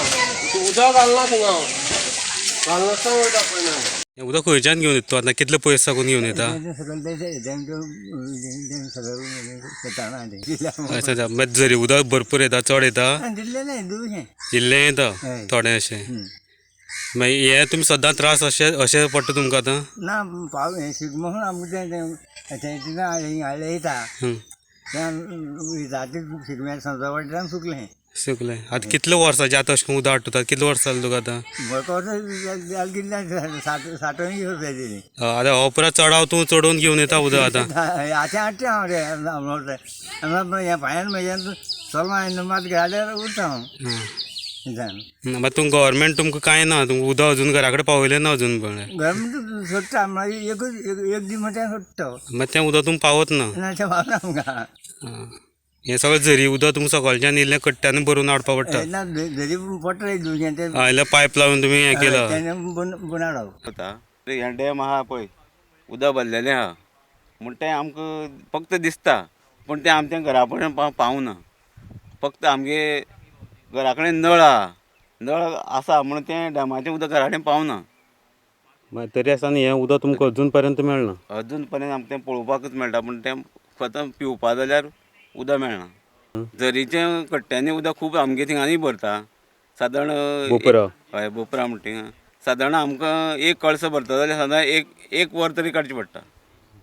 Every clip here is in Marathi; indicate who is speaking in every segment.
Speaker 1: उदक घालना थिंगा घालनासतना वयता पळय ना
Speaker 2: उदक खंयच्यान घेवन येता आतां कितले पयस साकून घेवन येता अच्छा अच्छा मागीर झरी उदक भरपूर येता चड येता इल्लें येता. थोडें अशें मागीर हे तुमी सदां त्रास अशे अशें पडटा तुमकां आतां
Speaker 3: ना पाव हें शिगमो आमकां हाडलें येता समजा वाटेच्यान सुकलें
Speaker 2: सुकलें आतां कितले वर्सांचे आतां अशें उदक हाडटा कितले वर्स जालें तुका आतां? आतां हो परत चडाव तूं चडोवन घेवन येता उदक आतां.
Speaker 3: आतां हाडटा हांव रे हें. म्हज्यान मात घाल्यार उरता हांव
Speaker 2: मागीर तुमकां गव्हर्मेंट तुमकां कांय ना तुमकां उदक अजून घरा कडेन पावयलें ना अजून पण.
Speaker 3: गव्हर्मेंट सोडटा मागीर एकूच एक- एक दीस म्हणटा सोडटा
Speaker 2: मागीर तें उदक तुमकां पावत ना.
Speaker 3: ना तें पावना आमकां
Speaker 2: हं. सगळें झरी उदक तुमकां सकलच्यान इल्लें कट्ट्यान भरून हाडपा पडटा
Speaker 3: ना पडटा एक तें
Speaker 2: पायप लावन तुमी हें केलां.
Speaker 3: तें बन बन हाडप
Speaker 4: जाता हे डॅम आहा पळय उदक भरलेलें आहा म्हण तें आमकां फक्त दिसता पूण तें आमच्या घरा पर्यंत पाव पावना फक्त आमगे घरा कडेन नळ आहा नळ आसा म्हण तें डॅमाचें उदक घरा कडेन पावना
Speaker 2: मागीर तरी आसतना हें उदक तुमकां अजून पर्यंत मेळना
Speaker 4: अजून पर्यंत आमकां तें पळोवपाकूच मेळटा पूण तें फक्त पिवपा जाल्यार उदक मेळना झरीचें कट्ट्यांनी उदक खूब आमगे थिंगांनी भरता. सादारण
Speaker 2: बोपरा.
Speaker 4: हय बोपरा म्हणटा थिंगां सादारण आमकां एक कळसो भरता जाल्यार सादारण एक एक वर तरी काडचें पडटा.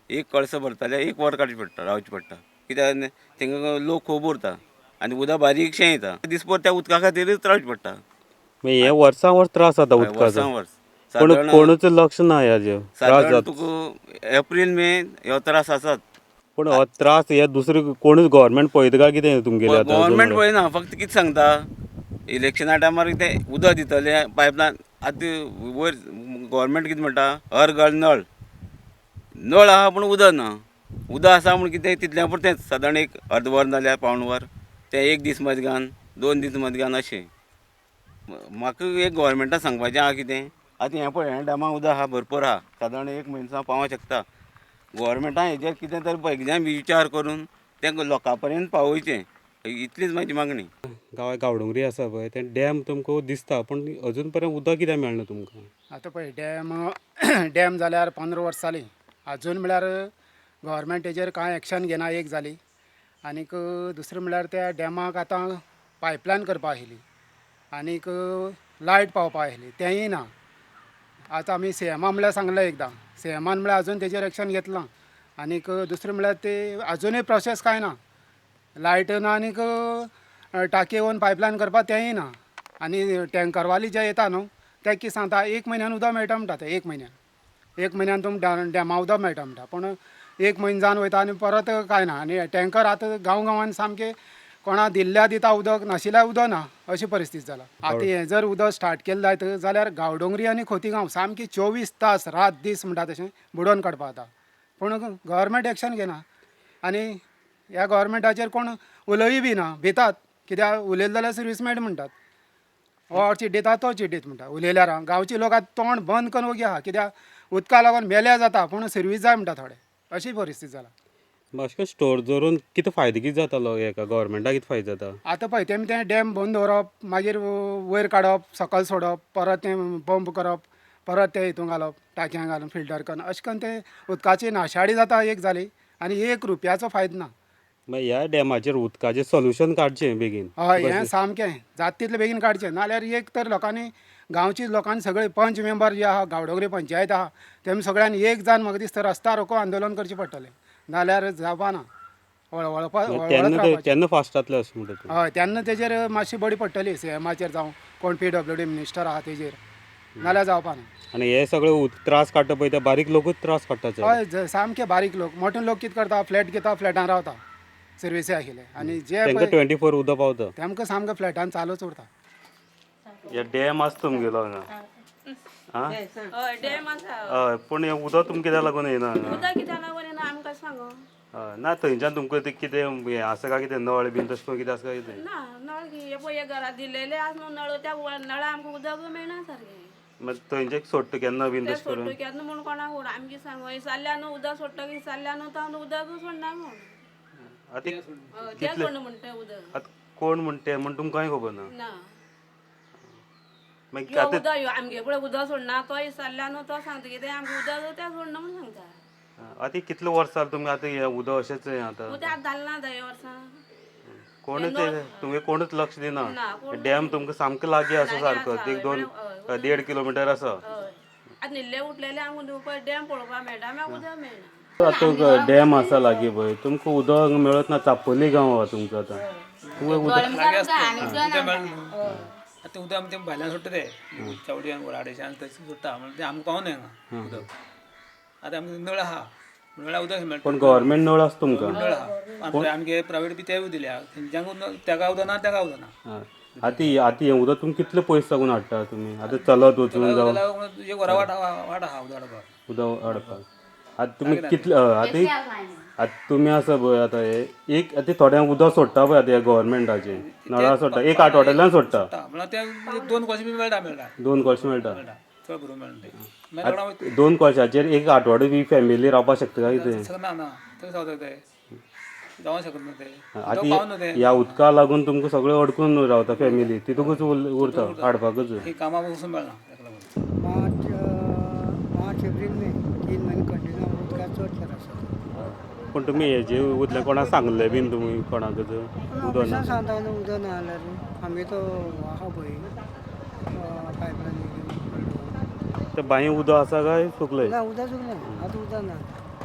Speaker 4: एक कळसो भरता जाल्यार एक वर काडचें पडटा रावचें पडटा. कित्याक थिंगा लोक खूब उरता. आनी उदक बारीकशें येता. दिसभर त्या उदका खातीरच रावचें पडटा.
Speaker 2: हे वर्सां वर्स त्रास जाता
Speaker 4: हय, वर्सां वर्स.
Speaker 2: कोणूच लक्ष ना त्रास
Speaker 4: सादारण तुका एप्रील मे ह्यो त्रास आसात.
Speaker 2: पूण हो त्रास हे दुसरें कोणूच गव्हर्मेंट पळयता काय कितें तुमगेलें
Speaker 4: गव्हर्मेंट? पळयना फक्त कितें सांगता? इलेक्शना टायमार कितें उदक दितले पायपलायन आतां वयर गव्हर्मेंट कितें म्हणटा हर घर नळ. नळ आहा पूण उदक ना. उदक आसा म्हण कितें तितल्या पुरतेंच सादारण एक अर्द वर नाल्यार पावण वर तें एक दीस मजगान दोन दीस मजगान अशें म्हाका एक गव्हर्मेंटान सांगपाचें आहा कितें. आतां हें पळय हें डॅमा उदक आहा भरपूर आहा सादारण एक म्हयनो पावों शकता. गव्हर्मेंटान हेजेर कितें तरी पयलींच्यान विचार करून तें लोकां पर्यंत पावोवचें इतलीच म्हाजी मागणी.
Speaker 2: गांव गांवडोंगरी आसा पळय तें डॅम तुमकां दिसता पूण अजून पर्यंत उदक कित्याक मेळना तुमकां?
Speaker 5: आतां पळय डॅम डॅम जाल्यार पंदरा वर्स जालीं आजून म्हळ्यार गव्हर्मेंट हेजेर कांय एक्शन घेना एक जाली आनीक दुसरें म्हळ्यार त्या डॅमाक आतां पायपलायन करपा आशिल्ली आनीक लायट पावपा आशिल्ली तेंय ना. आतां आमी सी म्हळ्यार सांगलें एकदां. सी म्हळ्यार आजून तेजेर एक्शन घेतलां. आनीक दुसरें म्हळ्यार ते आजुनूय प्रोसेस कांय ना? लायट ना आनीक अ, टाकी येवन पायपलायन करपा तेंय ना. आनी टँकरवाली जे येता न्हू ते कितें सांगता एक म्हयन्यान उदक मेळटा म्हणटा ते एक म्हयन्यान एक म्हयन्यान तुमकां डॅमा उदक मेळटा म्हणटा पूण एक म्हयनो जावन वयता आनी परत कांय ना आनी टँकर आतां गांव गांवांनी सामके कोणा दिल्ल्या दिता उदक नाशिल्ल्या उदक ना अशी परिस्थिती जाला आतां हें जर उदक स्टार्ट केलें जायत जाल्यार गांवडोंगरी आनी खोतीगांव सामकी चोवीस तास रात दीस म्हणटा तशें बुडोवन काडपा जाता पूण गव्हर्मेंट एक्शन घेना आनी ह्या गव्हर्मेंटाचेर कोण उलय बी ना भितात. कित्याक उलयले जाल्यार सर्वीस मेळटा म्हणटात हो चिड्डीता तो चिड्डीत म्हणटा उलयल्यार गांवची लोक आतां तोंड बंद करून वगी आहा. कित्याक उदका लागून मेल्या जाता पूण सर्वीस जाय म्हणटा थोडे. अशी परिस्थिती जाला
Speaker 2: अशें स्टोर दवरून कितें फायदो कितें जातालो हेका गव्हर्मेंटाक कितें फायदो जाता?
Speaker 5: आतां पळय तेमी तें डॅम बंद दवरप मागीर वयर काडप सकयल सोडप परत तें पंप करप परत तें हितून घालप टाकयांत घालून फिल्टर करून अशें करून तें उदकाची नाशाडी जाता एक जाली आनी एक रुपयाचो फायदो ना.
Speaker 2: मागीर ह्या डॅमाचेर उदकाचें सोल्युशन काडचें बेगीन.
Speaker 5: हय हें सामकें जाता तितलें बेगीन काडचें नाल्यार एक तर लोकांनी गांवची लोकांनी सगळे पंच मेंबर जे आहा गांवडोंगरी पंचायत आहा तेमी सगळ्यांनी एक जावन म्हाका दिसता रस्ता रोको आंदोलन करचें पडटलें. नाल्यार जावपा ना. वळवळपा वळवळत
Speaker 2: तेन्ना ते-
Speaker 5: रावपाचें.
Speaker 2: तेन्ना फास्ट जातलें अशें म्हणटा तूं
Speaker 5: हय तेन्ना तेजेर मातशी बडी पडटली सी एमाचेर जावं कोण पी डब्ल्यू डी मिनिस्टर आहा तेजेर नाल्यार जावपा ना
Speaker 2: आनी हे सगळे उद- त्रास काडटा पळय ते बारीक लोकूच त्रास काडटा चड.
Speaker 5: हय ज- सामके बारीक लोक. मोठे लोक कितें करता फ्लॅट घेता फ्लॅटान रावता सर्विसी आशिल्ले आनी जे
Speaker 2: तांकां
Speaker 5: पळय
Speaker 2: ट्वेंटी फोर उदक पावता.
Speaker 5: तेमकां सामकें फ्लॅटान चालूच उरता.
Speaker 2: हे डॅम आसा तुमगेलो हांगा
Speaker 6: हय डॅम आसा
Speaker 2: हय पूण हें उदक तुमकां कित्याक लागून येना हांगा
Speaker 6: उदक कित्याक लागून येना आमकां सांगो?
Speaker 2: हय ना थंयच्यान तुमकां ते कितें हें आसा काय कितें नळ बीन तशें करून कितें आसा काय कितें?
Speaker 6: ना नळ घे हे पळय हे घरात दिलेले आसा न्हू नळ त्या व- नळा आमकां उदक मेळना सारकें
Speaker 2: मागीर थंयचे सोडटा केन्ना बीन
Speaker 6: ते
Speaker 2: तशें करून?
Speaker 6: सोडटो केन्ना म्हूण कोणाक उड आमगे सांगो इसरल्या न्हू उदक सोडटा न्हू तो उदक सोडना म्हूण
Speaker 2: आतां
Speaker 6: हय, ते सोडना म्हणटा उदक?
Speaker 2: आतां कोण म्हण तें म्हण तुमकां कांय खबर ना?
Speaker 6: ना.
Speaker 2: मागीर
Speaker 6: यो
Speaker 2: आतां
Speaker 6: उदक यो आमगे कडेन उदक सोडना तो इसरल्या न्हू तो सांगता कितें आमगे उदक त्या सोडना सांगता.
Speaker 2: आतां कितले वर्स जाले तुमगे आतां हें उदक अशेंच हें आतां?
Speaker 6: उदक आतां जालें ना धा वर्सां
Speaker 2: कोणूच तुमगे कोणूच लक्ष दिना
Speaker 6: ना, कोण
Speaker 2: डॅम तुमकां सामको लागीं आसा सारको एक दोन देड किलोमिटर आसा
Speaker 6: हय. आतां न्हिल्ले उठलेले आमकां पळय डॅम पळोवपाक मेळटा उदक मेळना
Speaker 2: आतां डॅम आसा लागीं पळय तुमकां उदक मेळत ना चापोली गांव आहा तुमचो आतां. तुमकां उदक
Speaker 7: आतां उदक आमी तें भायल्यान सोडटा ते चावड्यान वराडेच्यान तशें सोडटा म्हणजे ते आमकां पावना हांगा उदक आतां आमकां नळ आहा नळा उदक मेळटा
Speaker 2: पण गव्हर्मेंट नळ आसा तुमकां
Speaker 7: नळ आहा आमचे आमगे प्रायवेट बी तेवूय दिल्या. तेंच्यांक तेका उदक ना तेका उदक ना.
Speaker 2: आतां हे- आतां हें उदक तुमी कितले पयस साकून हाडटा तुमी आतां चलत वचून जावं
Speaker 7: एक वरा वाट वाट आहा उदक हाडपाक
Speaker 2: उदक हाडपाक आतां तुमी कितले हय, आतां आतां तुमी आसा पळय आतां हे एक आतां थोड्यांक उदक सोडटा पळय आतां गव्हर्मेंटाचें नळा सोडटा एक आठवड्यातल्यान सोडटा
Speaker 7: ते दोन बी मेळटा मेळटा
Speaker 2: दोन कळशी मेळटा
Speaker 7: चड भरून मेळटा ते मागीर रोडा वयता.
Speaker 2: दोन कळशाचेर एक आठवडो बी फॅमिली रावपाक शकता काय कितें
Speaker 7: शकना ना ते जावं शकना ना ते उदक
Speaker 2: आतां
Speaker 7: पावना ते
Speaker 2: ह्या उदका लागून तुमकां सगळें अडकून रावता फॅमिली तितूकच उर- उरता हाडपाकच
Speaker 7: ही कामाक वचून मेळना
Speaker 5: तीन महिने कंटिन्यू चड
Speaker 2: पूण तुमी हेजे उदले कोणाक सांगले बीन तुमी कोणाकच उदक ना
Speaker 5: सांगता उदक ना जाल्यार आमी तो आहा पळय पायपलायन
Speaker 2: ते बांय उदक आसा काय सुकलंय
Speaker 5: ना उदक सुकलें आतां उदक ना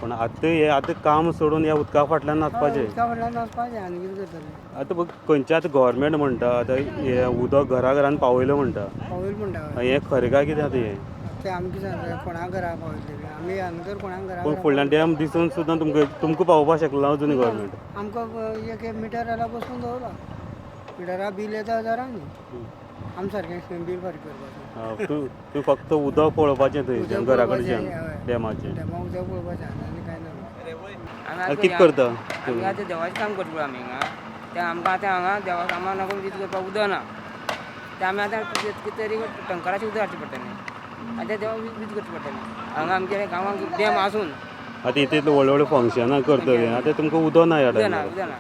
Speaker 2: पण आतां हे आतां काम सोडून ह्या उदका फाटल्यान वचपाचें
Speaker 5: उदका फाटल्यान वचपाचें आनी कितें करतलें
Speaker 2: आतां बघ खंयचे आतां गोव्हर्मेंट म्हणटा आतां हे उदक घरा घरान पावयलें म्हणटा
Speaker 5: पावयल म्हणटा
Speaker 2: हें खरें काय कितें आतां हें?
Speaker 5: ते आमी कितें सांगता कोणा घरा पावयतले? आमी हांगा तर कोणाक घरा
Speaker 2: पूण फुडल्यान डॅम दिसून सुद्दां तुमकां तुमकां पावोवपाक शकलो ना अजून गोव्हर्मेंट
Speaker 5: आमकां एक एक मिटर जाल्यार बसून दवरला. मिटरा बील येता हजारांनी. आमी सारकें बील फारीक करपाचें.
Speaker 2: तूं तूं फक्त उदक पळोवपाचें थंय घरा कडच्यान. डॅमाचें
Speaker 5: डेमा उदक पळोवपाचें आनी कांय ना
Speaker 2: कितें करता?
Speaker 8: आमी आतां देवाचें काम करता पळय आमी हिंगा तें आमकां आतां हांगा देवा कामाक लागून कितें करपाक उदक ना. तें आमी आतां कितें तरी टंकराचें उदक हाडचें पडटलें. आतां देवा वीज वीज करची पडटलें हांगा आमच्या गांवांक डॅम आसून
Speaker 2: आतां इतले व्हडले व्हडले फंक्शनां करतले आतां तुमकां उदक ना ह्या
Speaker 8: उदक ना
Speaker 2: टायमार
Speaker 8: उदक ना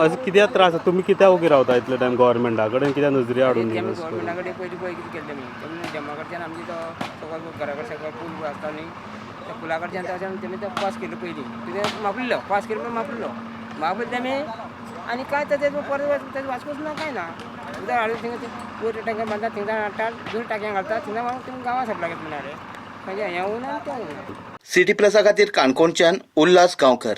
Speaker 2: अशें कित्याक त्रास जाता? तुमी कित्याक उगी रावता इतले टायम गोव्हर्मेंटा कडेन कित्याक नजरी हाडून दिना
Speaker 8: गोवोरमेंटा कडेन पयलीं पळय कितें केल्लें आमी तेमी डॅमा कडच्यान आमची तो सकयल घरा कडेन सकयल पूल आसता न्ही त्या पुला कडच्यान तशें तेमी तो पास केलो पयलीं कितें मापलेलो पास केलो म्हण मापलेलो. मापले तेमी आनी कांय ताचेर परत ताचेर वाचपूच ना कांय ना? उदक हाडून तिंग ते वयर टँकर तिंगा थिंगा हाडटात दोन टाक्या घालतात तिंगा मग थिंगा गांवां सप्लाय घेत म्हणल्यार खंय हें उना तें
Speaker 9: सिटी प्लसा खातीर काणकोणच्यान उल्हास गांवकर.